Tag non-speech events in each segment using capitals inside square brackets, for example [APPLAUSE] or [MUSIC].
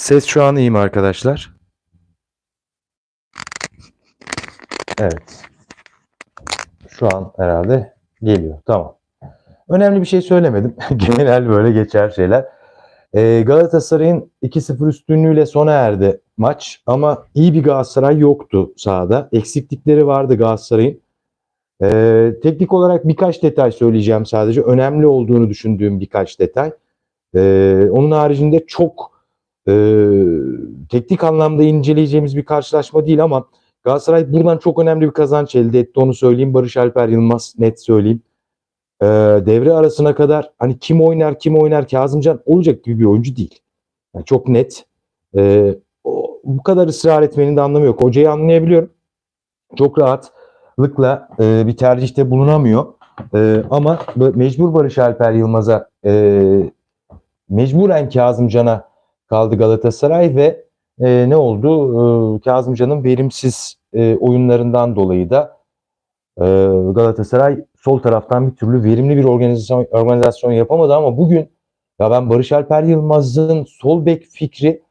Ses şu an iyi mi arkadaşlar? Evet. Şu an herhalde geliyor. Tamam. Önemli bir şey söylemedim. [LAUGHS] Genel böyle geçer şeyler. Ee, Galatasaray'ın 2-0 üstünlüğüyle sona erdi maç. Ama iyi bir Galatasaray yoktu sahada. Eksiklikleri vardı Galatasaray'ın. Ee, teknik olarak birkaç detay söyleyeceğim sadece. Önemli olduğunu düşündüğüm birkaç detay. Ee, onun haricinde çok e, teknik anlamda inceleyeceğimiz bir karşılaşma değil ama Galatasaray buradan çok önemli bir kazanç elde etti. Onu söyleyeyim. Barış Alper Yılmaz net söyleyeyim. Ee, devre arasına kadar hani kim oynar kim oynar Kazımcan olacak gibi bir oyuncu değil. Yani çok net. Ee, o, bu kadar ısrar etmenin de anlamı yok. Hocayı anlayabiliyorum. Çok rahatlıkla e, bir tercihte bulunamıyor. E, ama bu- mecbur Barış Alper Yılmaz'a e, mecburen Kazımcan'a kaldı Galatasaray ve e, ne oldu? E, Kazımcan'ın verimsiz e, oyunlarından dolayı da e, Galatasaray sol taraftan bir türlü verimli bir organizasyon, organizasyon yapamadı ama bugün ya ben Barış Alper Yılmaz'ın sol bek fikri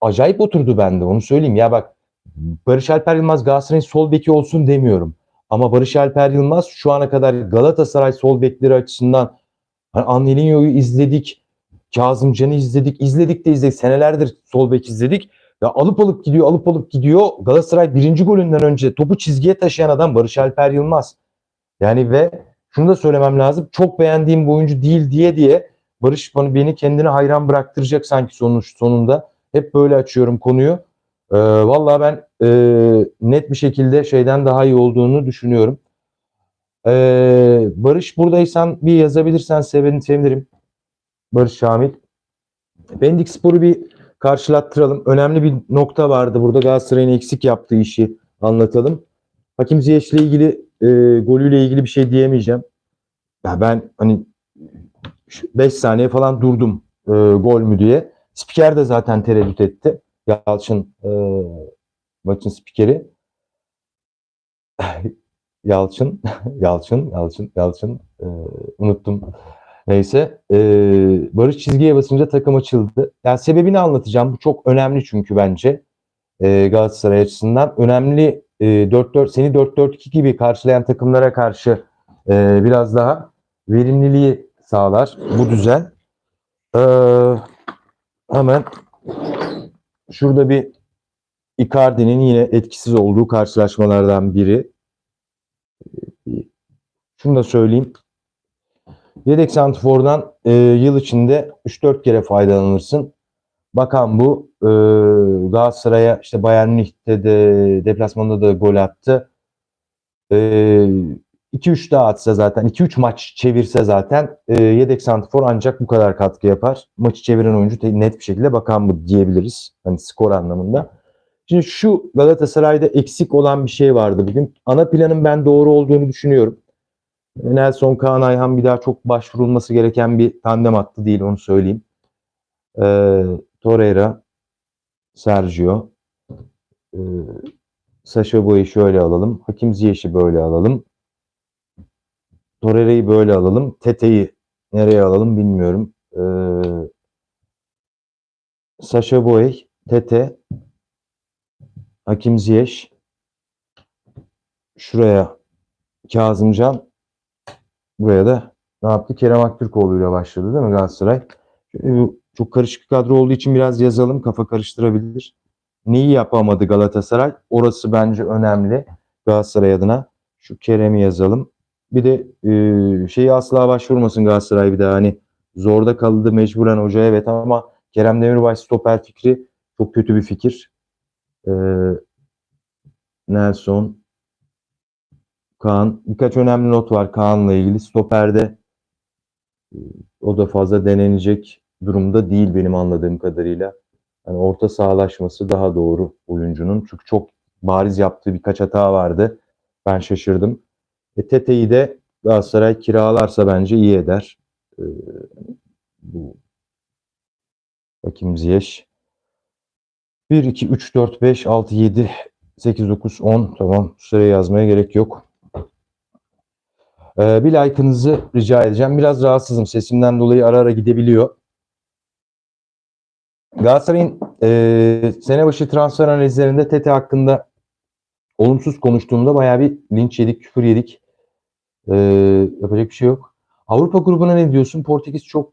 acayip oturdu bende onu söyleyeyim. Ya bak Barış Alper Yılmaz Galatasaray'ın sol beki olsun demiyorum. Ama Barış Alper Yılmaz şu ana kadar Galatasaray sol bekleri açısından hani Angelinho'yu izledik. Kazımcan'ı izledik. izledik de izledik. Senelerdir sol bek izledik. Ya alıp alıp gidiyor, alıp alıp gidiyor. Galatasaray birinci golünden önce topu çizgiye taşıyan adam Barış Alper Yılmaz. Yani ve şunu da söylemem lazım. Çok beğendiğim bir oyuncu değil diye diye Barış bana beni kendine hayran bıraktıracak sanki sonuç sonunda. Hep böyle açıyorum konuyu. Ee, vallahi ben e, net bir şekilde şeyden daha iyi olduğunu düşünüyorum. Ee, Barış buradaysan bir yazabilirsen sevin, sevinirim. Barış Şamil. Pendik Spor'u bir karşılattıralım. Önemli bir nokta vardı burada Galatasaray'ın eksik yaptığı işi anlatalım. Hakim Ziyech'le ilgili e, golüyle ilgili bir şey diyemeyeceğim. Ya ben hani 5 saniye falan durdum e, gol mü diye. Spiker de zaten tereddüt etti. Yalçın e, maçın spikeri. [LAUGHS] Yalçın, [LAUGHS] Yalçın, Yalçın, Yalçın. e, unuttum. Neyse. e, Barış çizgiye basınca takım açıldı. Yani sebebini anlatacağım. Bu çok önemli çünkü bence e, Galatasaray açısından. Önemli e, 4-4 seni 4-4-2 gibi karşılayan takımlara karşı e, biraz daha verimliliği sağlar bu düzen. E, hemen şurada bir Icardi'nin yine etkisiz olduğu karşılaşmalardan biri. Şunu da söyleyeyim. Yedek santifordan e, yıl içinde 3-4 kere faydalanırsın. Bakan bu e, Galatasaray'a işte Bayern Münih'te de deplasmanda da gol attı. E, 2-3 daha atsa zaten 2-3 maç çevirse zaten e, yedek santifor ancak bu kadar katkı yapar. Maçı çeviren oyuncu net bir şekilde bakan bu diyebiliriz. Hani skor anlamında. Şimdi şu Galatasaray'da eksik olan bir şey vardı bugün. Ana planın ben doğru olduğunu düşünüyorum. Nelson Kaan Ayhan bir daha çok başvurulması gereken bir tandem hattı değil onu söyleyeyim. Ee, Torreira, Sergio, ee, Sasha Boy'u şöyle alalım. Hakim Ziyech'i böyle alalım. Torreira'yı böyle alalım. Tete'yi nereye alalım bilmiyorum. Ee, Sasha Boy, Tete, Hakim Ziyech, şuraya Kazımcan, Buraya da ne yaptı? Kerem Aktürkoğlu ile başladı değil mi Galatasaray? Çok karışık bir kadro olduğu için biraz yazalım. Kafa karıştırabilir. Neyi yapamadı Galatasaray? Orası bence önemli Galatasaray adına. Şu Kerem'i yazalım. Bir de e, şeyi asla başvurmasın Galatasaray bir daha. Hani zorda kaldı mecburen hoca evet ama Kerem Demirbay stoper fikri çok kötü bir fikir. E, Nelson, Kaan birkaç önemli not var Kaan'la ilgili. Stoper'de e, o da fazla denenecek durumda değil benim anladığım kadarıyla. Yani orta sahalaşması daha doğru oyuncunun. Çünkü çok bariz yaptığı birkaç hata vardı. Ben şaşırdım. E, Tete'yi de Galatasaray kiralarsa bence iyi eder. E, bu Hakim Ziyech. 1, 2, 3, 4, 5, 6, 7, 8, 9, 10. Tamam. Sıraya yazmaya gerek yok. Ee, bir like'ınızı rica edeceğim. Biraz rahatsızım. Sesimden dolayı ara ara gidebiliyor. Galatasaray'ın e, sene başı transfer analizlerinde Tete hakkında olumsuz konuştuğumda bayağı bir linç yedik, küfür yedik. E, yapacak bir şey yok. Avrupa grubuna ne diyorsun? Portekiz çok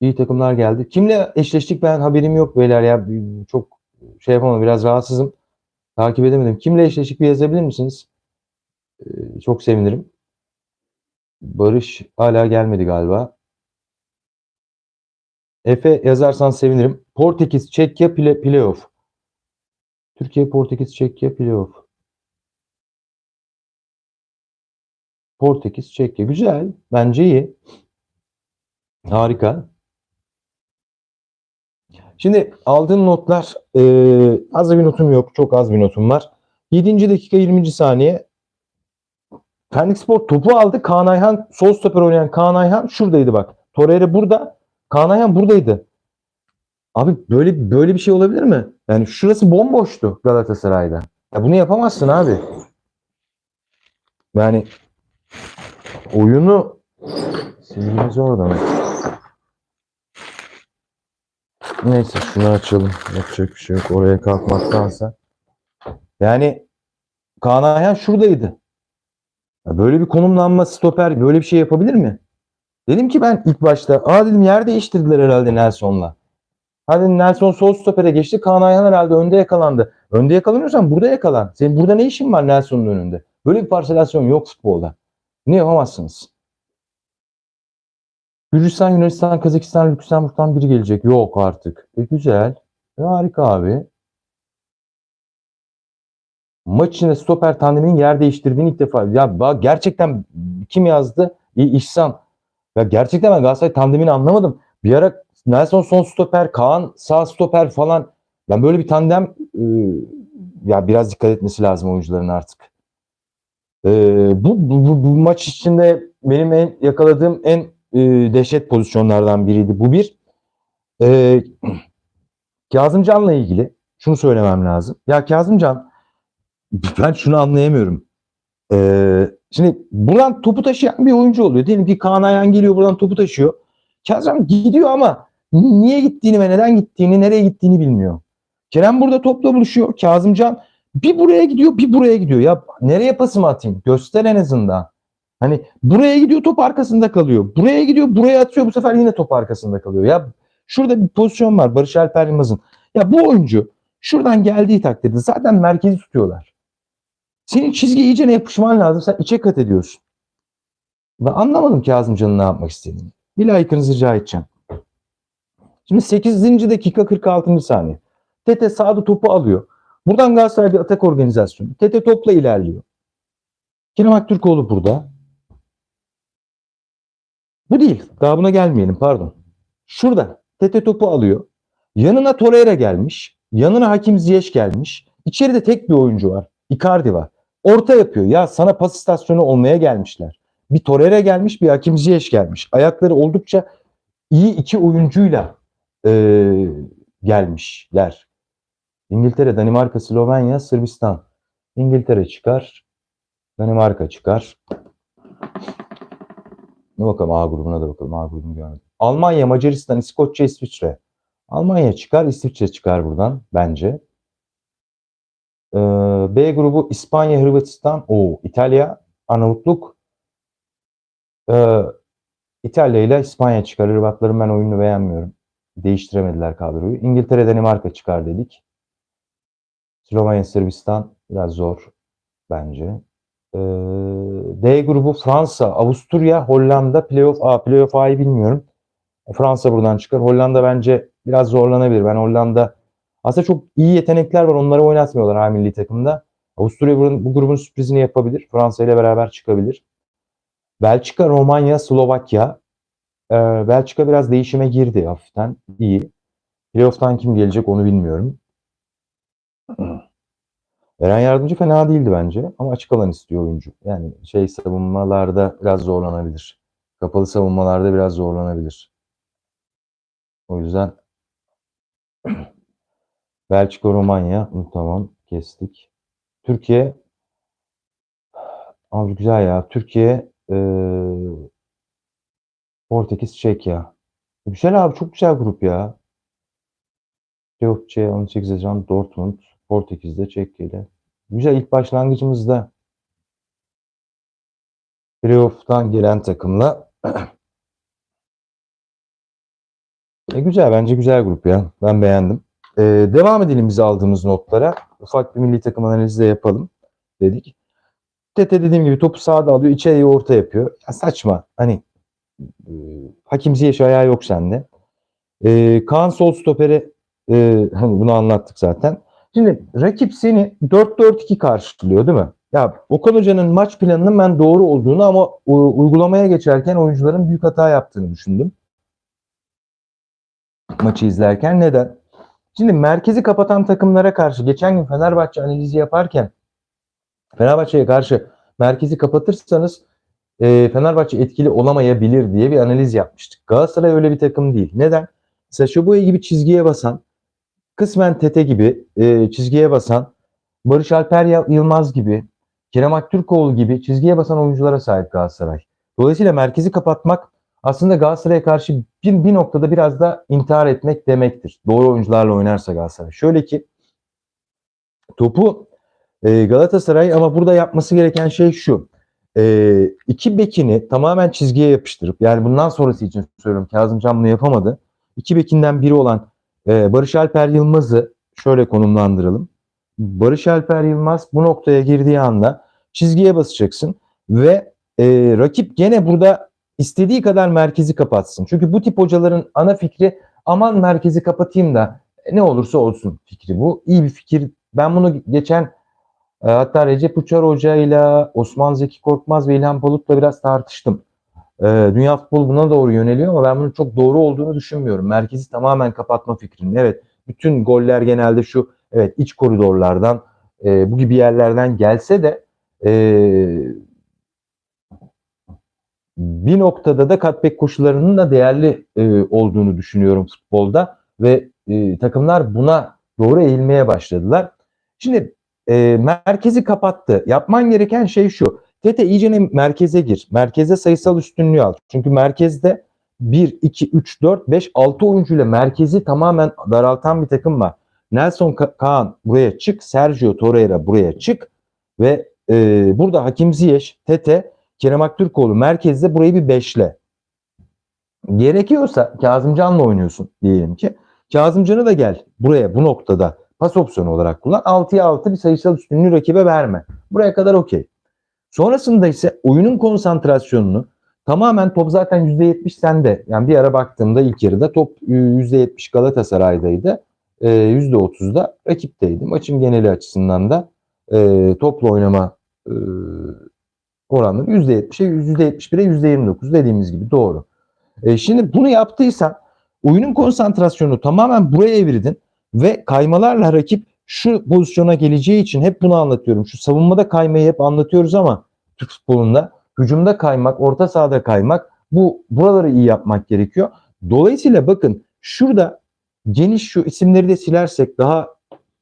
iyi takımlar geldi. Kimle eşleştik ben haberim yok beyler ya. Çok şey yapamadım. Biraz rahatsızım. Takip edemedim. Kimle eşleştik bir yazabilir misiniz? E, çok sevinirim. Barış hala gelmedi galiba. Efe yazarsan sevinirim. Portekiz, Çekya play, playoff. Türkiye, Portekiz, Çekya playoff. Portekiz, Çekya. Güzel. Bence iyi. Harika. Şimdi aldığım notlar e, az bir notum yok. Çok az bir notum var. 7. dakika 20. saniye Pendik Spor topu aldı. Kaan Ayhan sol stoper oynayan Kaan Ayhan şuradaydı bak. Torreira burada. Kaan Ayhan buradaydı. Abi böyle böyle bir şey olabilir mi? Yani şurası bomboştu Galatasaray'da. Ya bunu yapamazsın abi. Yani oyunu silgimiz orada mı? Neyse şunu açalım. Yapacak bir şey yok. Oraya kalkmaktansa. Yani Kaan Ayhan şuradaydı. Böyle bir konumlanma stoper böyle bir şey yapabilir mi? Dedim ki ben ilk başta aa dedim yer değiştirdiler herhalde Nelson'la. Hadi Nelson sol stopere geçti. Kaan Ayhan herhalde önde yakalandı. Önde yakalanıyorsan burada yakalan. Senin burada ne işin var Nelson'un önünde? Böyle bir parselasyon yok futbolda. Ne yapamazsınız? Gürcistan, Yunanistan, Kazakistan, Lüksemburg'dan biri gelecek. Yok artık. E, güzel. E, harika abi. Maç içinde stoper tandeminin yer değiştirdiğini ilk defa. Ya gerçekten kim yazdı? İhsan. Ya gerçekten ben Galatasaray tandemini anlamadım. Bir ara Nelson son stoper, Kaan sağ stoper falan. Ben böyle bir tandem e, ya biraz dikkat etmesi lazım oyuncuların artık. E, bu, bu, bu, bu maç içinde benim en yakaladığım en e, dehşet pozisyonlardan biriydi. Bu bir. E, Kazımcan'la ilgili şunu söylemem lazım. Ya Kazımcan ben şunu anlayamıyorum. Ee, şimdi buradan topu taşıyan bir oyuncu oluyor. Diyelim ki Kaan Ayhan geliyor buradan topu taşıyor. Kazım gidiyor ama ni- niye gittiğini ve neden gittiğini, nereye gittiğini bilmiyor. Kerem burada topla buluşuyor. Kazımcan bir buraya gidiyor, bir buraya gidiyor. Ya nereye pasımı atayım? Göster en azından. Hani buraya gidiyor top arkasında kalıyor. Buraya gidiyor, buraya atıyor bu sefer yine top arkasında kalıyor. Ya şurada bir pozisyon var Barış Alper Yılmaz'ın. Ya bu oyuncu şuradan geldiği takdirde zaten merkezi tutuyorlar. Senin çizgi iyice yapışman lazım. Sen içe kat ediyorsun. Ben anlamadım Kazımcan'ın ne yapmak istediğini. Bir like'ınızı rica edeceğim. Şimdi 8. dakika 46. saniye. Tete sağda topu alıyor. Buradan Galatasaray bir atak organizasyonu. Tete topla ilerliyor. Kerem Aktürkoğlu burada. Bu değil. Daha buna gelmeyelim pardon. Şurada Tete topu alıyor. Yanına Torreira gelmiş. Yanına Hakim Ziyech gelmiş. İçeride tek bir oyuncu var. Icardi var. Orta yapıyor. Ya sana pas istasyonu olmaya gelmişler. Bir Torreira gelmiş bir Hakim Ziyech gelmiş. Ayakları oldukça iyi iki oyuncuyla e, gelmişler. İngiltere, Danimarka, Slovenya, Sırbistan. İngiltere çıkar. Danimarka çıkar. Ne bakalım A grubuna da bakalım. A grubunu görmedim. Almanya, Macaristan, İskoçya, İsviçre. Almanya çıkar, İsviçre çıkar buradan bence. Ee, B grubu İspanya, Hırvatistan, o İtalya, Arnavutluk. Ee, İtalya ile İspanya çıkar. Hırvatların ben oyununu beğenmiyorum. Değiştiremediler kadroyu. İngiltere, Danimarka çıkar dedik. Slovenya, Sırbistan biraz zor bence. Ee, D grubu Fransa, Avusturya, Hollanda, playoff A. Playoff A'yı bilmiyorum. Fransa buradan çıkar. Hollanda bence biraz zorlanabilir. Ben Hollanda aslında çok iyi yetenekler var. Onları oynatmıyorlar ha milli takımda. Avusturya bu, bu grubun sürprizini yapabilir. Fransa ile beraber çıkabilir. Belçika, Romanya, Slovakya. Ee, Belçika biraz değişime girdi hafiften. İyi. Playoff'tan kim gelecek onu bilmiyorum. [CLEARS THROAT] Eren Yardımcı fena değildi bence ama açık alan istiyor oyuncu. Yani şey savunmalarda biraz zorlanabilir. Kapalı savunmalarda biraz zorlanabilir. O yüzden [CLEARS THROAT] Belçika, Romanya tamam kestik. Türkiye abi güzel ya. Türkiye eee Portekiz, Çekya. Güzel abi çok güzel grup ya. C 18 Haziran Dortmund Portekiz'de Çekya ile. Güzel ilk başlangıcımızda playoff'tan gelen takımla [CLEARS THROAT] e, güzel bence güzel grup ya. Ben beğendim. Ee, devam edelim biz aldığımız notlara. Ufak bir milli takım analizi de yapalım dedik. Tete dediğim gibi topu sağda alıyor, içeriye orta yapıyor. Ya saçma. Hani e, Hakim Ziyech ayağı yok sende. E, Kaan sol stoperi e, hani bunu anlattık zaten. Şimdi rakip seni 4-4-2 karşılıyor değil mi? Ya Okan Hoca'nın maç planının ben doğru olduğunu ama u- uygulamaya geçerken oyuncuların büyük hata yaptığını düşündüm. Maçı izlerken neden? Şimdi merkezi kapatan takımlara karşı geçen gün Fenerbahçe analizi yaparken Fenerbahçe'ye karşı merkezi kapatırsanız e, Fenerbahçe etkili olamayabilir diye bir analiz yapmıştık. Galatasaray öyle bir takım değil. Neden? Saşoboy gibi çizgiye basan, kısmen Tete gibi e, çizgiye basan, Barış Alper Yılmaz gibi, Kerem Aktürkoğlu gibi çizgiye basan oyunculara sahip Galatasaray. Dolayısıyla merkezi kapatmak aslında Galatasaray'a karşı bir, bir noktada biraz da intihar etmek demektir. Doğru oyuncularla oynarsa Galatasaray. Şöyle ki topu e, Galatasaray ama burada yapması gereken şey şu. E, iki bekini tamamen çizgiye yapıştırıp yani bundan sonrası için söylüyorum Kazımcan bunu yapamadı. İki bekinden biri olan e, Barış Alper Yılmaz'ı şöyle konumlandıralım. Barış Alper Yılmaz bu noktaya girdiği anda çizgiye basacaksın ve e, rakip gene burada istediği kadar merkezi kapatsın. Çünkü bu tip hocaların ana fikri aman merkezi kapatayım da ne olursa olsun fikri bu. İyi bir fikir. Ben bunu geçen e, hatta Recep Uçar Hoca ile Osman Zeki Korkmaz ve İlhan Palut'la biraz tartıştım. E, dünya futbolu buna doğru yöneliyor ama ben bunun çok doğru olduğunu düşünmüyorum. Merkezi tamamen kapatma fikrinin. Evet bütün goller genelde şu evet iç koridorlardan e, bu gibi yerlerden gelse de e, bir noktada da cutback koşullarının da değerli e, olduğunu düşünüyorum futbolda ve e, takımlar buna doğru eğilmeye başladılar. Şimdi e, merkezi kapattı. Yapman gereken şey şu. Tete iyice merkeze gir. Merkeze sayısal üstünlüğü al. Çünkü merkezde 1, 2, 3, 4, 5, 6 oyuncuyla merkezi tamamen daraltan bir takım var. Nelson Ka- Kaan buraya çık. Sergio Torreira buraya çık. Ve e, burada Hakim Ziyech, Tete, Kerem Aktürkoğlu merkezde burayı bir beşle. Gerekiyorsa Kazımcan'la oynuyorsun diyelim ki. Kazımcan'ı da gel buraya bu noktada pas opsiyonu olarak kullan. 6'ya 6 bir sayısal üstünlüğü rakibe verme. Buraya kadar okey. Sonrasında ise oyunun konsantrasyonunu tamamen top zaten %70 sende. Yani bir ara baktığımda ilk yarıda top e, %70 Galatasaray'daydı. E, %30'da rakipteydi. Maçın geneli açısından da e, topla oynama e, oranları %70'e, %71'e, %29 dediğimiz gibi doğru. E, şimdi bunu yaptıysan oyunun konsantrasyonu tamamen buraya evirdin ve kaymalarla rakip şu pozisyona geleceği için hep bunu anlatıyorum. Şu savunmada kaymayı hep anlatıyoruz ama Türk futbolunda hücumda kaymak, orta sahada kaymak bu buraları iyi yapmak gerekiyor. Dolayısıyla bakın şurada geniş şu isimleri de silersek daha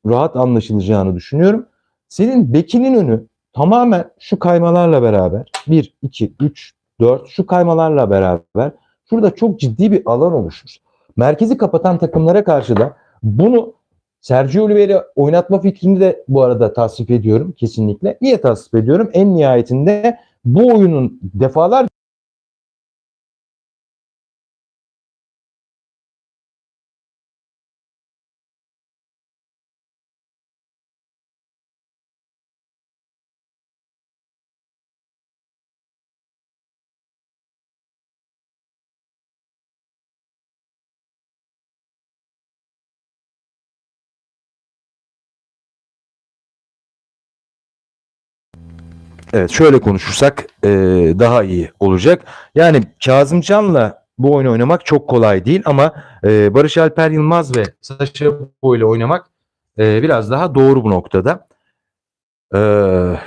rahat anlaşılacağını düşünüyorum. Senin bekinin önü tamamen şu kaymalarla beraber 1, 2, 3, 4 şu kaymalarla beraber şurada çok ciddi bir alan oluşur. Merkezi kapatan takımlara karşı da bunu Sergio Oliveira oynatma fikrini de bu arada tasvip ediyorum kesinlikle. Niye tasvip ediyorum? En nihayetinde bu oyunun defalar Evet şöyle konuşursak e, daha iyi olacak. Yani Kazımcan'la bu oyunu oynamak çok kolay değil ama e, Barış Alper Yılmaz ve Saşa ile oynamak e, biraz daha doğru bu noktada. E,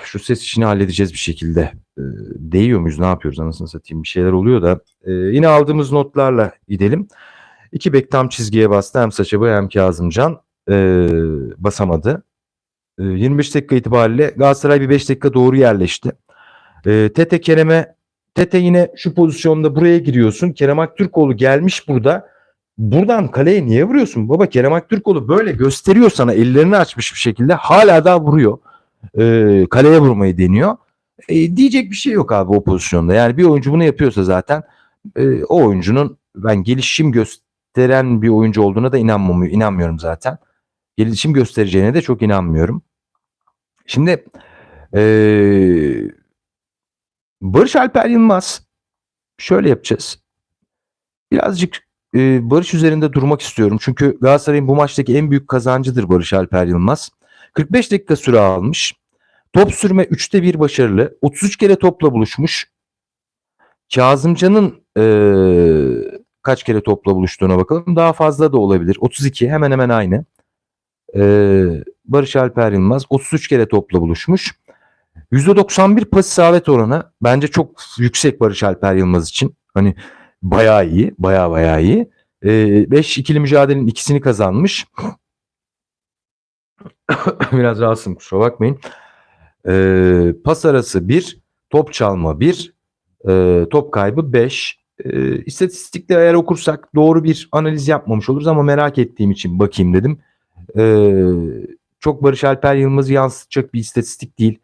şu ses işini halledeceğiz bir şekilde. E, değiyor muyuz ne yapıyoruz anasını satayım bir şeyler oluyor da. E, yine aldığımız notlarla gidelim. İki bek tam çizgiye bastı hem Saşa hem Kazımcan e, basamadı. E, 25 dakika itibariyle Galatasaray bir 5 dakika doğru yerleşti. E, Tete Kerem'e Tete yine şu pozisyonda buraya giriyorsun. Kerem Aktürkoğlu gelmiş burada. buradan kaleye niye vuruyorsun? Baba Kerem Aktürkoğlu böyle gösteriyor sana ellerini açmış bir şekilde hala daha vuruyor. Ee, kaleye vurmayı deniyor. E, diyecek bir şey yok abi o pozisyonda. Yani bir oyuncu bunu yapıyorsa zaten e, o oyuncunun ben gelişim gösteren bir oyuncu olduğuna da inanmam, inanmıyorum zaten. Gelişim göstereceğine de çok inanmıyorum. Şimdi e, Barış Alper Yılmaz şöyle yapacağız. Birazcık e, Barış üzerinde durmak istiyorum. Çünkü Galatasaray'ın bu maçtaki en büyük kazancıdır Barış Alper Yılmaz. 45 dakika süre almış. Top sürme 3'te 1 başarılı. 33 kere topla buluşmuş. Kazımcan'ın e, kaç kere topla buluştuğuna bakalım. Daha fazla da olabilir. 32 hemen hemen aynı. E, Barış Alper Yılmaz 33 kere topla buluşmuş. %91 pas isabet oranı bence çok yüksek Barış Alper Yılmaz için. Hani bayağı iyi, bayağı bayağı iyi. 5 e, ikili mücadelenin ikisini kazanmış. [COUGHS] Biraz rahatsızım kusura bakmayın. E, pas arası 1, top çalma 1, e, top kaybı 5. E, istatistikle eğer okursak doğru bir analiz yapmamış oluruz ama merak ettiğim için bakayım dedim. E, çok Barış Alper Yılmaz'ı yansıtacak bir istatistik değil.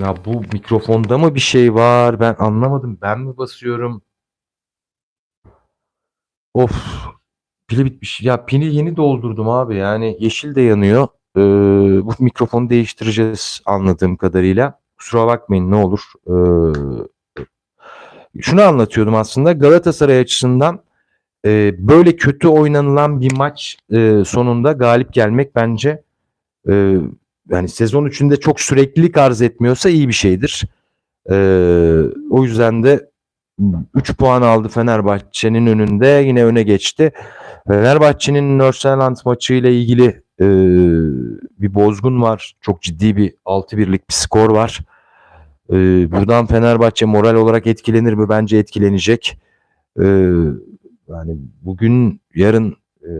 Ya bu mikrofonda mı bir şey var? Ben anlamadım. Ben mi basıyorum? Of. Pili bitmiş. Ya pini yeni doldurdum abi. Yani yeşil de yanıyor. Ee, bu mikrofonu değiştireceğiz anladığım kadarıyla. Kusura bakmayın ne olur. Ee, şunu anlatıyordum aslında. Galatasaray açısından e, böyle kötü oynanılan bir maç e, sonunda galip gelmek bence e, yani sezon içinde çok süreklilik arz etmiyorsa iyi bir şeydir. Ee, o yüzden de 3 puan aldı Fenerbahçe'nin önünde yine öne geçti. Fenerbahçe'nin Northland maçı ile ilgili e, bir bozgun var. Çok ciddi bir 6 birlik bir skor var. E, buradan Fenerbahçe moral olarak etkilenir mi? Bence etkilenecek. E, yani bugün yarın e,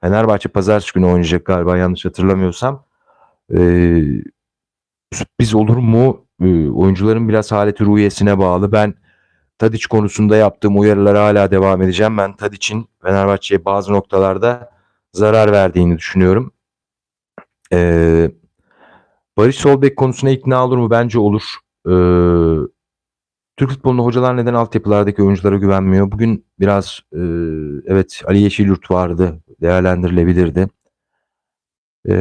Fenerbahçe pazartesi günü oynayacak galiba yanlış hatırlamıyorsam. Ee, sürpriz olur mu? Ee, oyuncuların biraz haleti ruhiyesine bağlı. Ben Tadiç konusunda yaptığım uyarılara hala devam edeceğim. Ben Tadiç'in Fenerbahçe'ye bazı noktalarda zarar verdiğini düşünüyorum. Ee, Barış Solbek konusuna ikna olur mu? Bence olur. Ee, Türk futbolunda hocalar neden altyapılardaki oyunculara güvenmiyor? Bugün biraz e, evet Ali Yeşilyurt vardı. Değerlendirilebilirdi. E,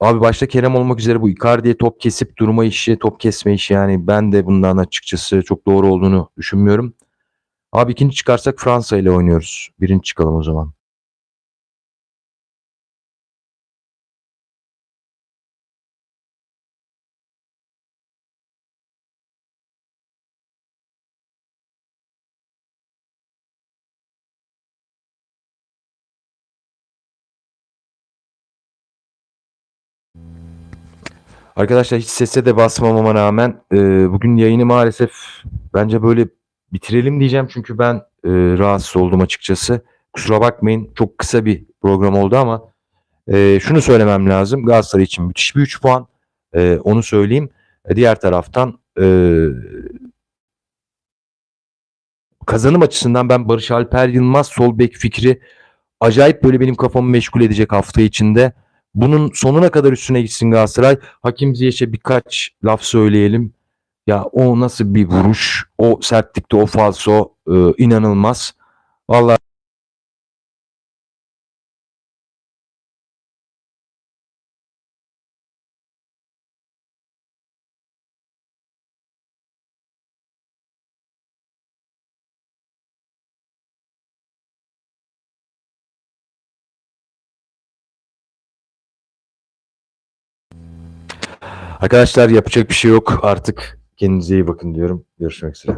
abi başta Kerem olmak üzere bu Icardi'ye top kesip durma işi, top kesme işi yani ben de bundan açıkçası çok doğru olduğunu düşünmüyorum. Abi ikinci çıkarsak Fransa ile oynuyoruz. Birinci çıkalım o zaman. Arkadaşlar hiç sese de basmamama rağmen e, bugün yayını maalesef bence böyle bitirelim diyeceğim. Çünkü ben e, rahatsız oldum açıkçası. Kusura bakmayın çok kısa bir program oldu ama e, şunu söylemem lazım. Galatasaray için müthiş bir 3 puan. E, onu söyleyeyim. E, diğer taraftan e, kazanım açısından ben Barış Alper Yılmaz sol bek fikri acayip böyle benim kafamı meşgul edecek hafta içinde. Bunun sonuna kadar üstüne gitsin Galatasaray. Hakim Ziyech'e birkaç laf söyleyelim. Ya o nasıl bir vuruş? O sertlikte o falso e, inanılmaz. Vallahi arkadaşlar yapacak bir şey yok. Artık kendinize iyi bakın diyorum. Görüşmek üzere.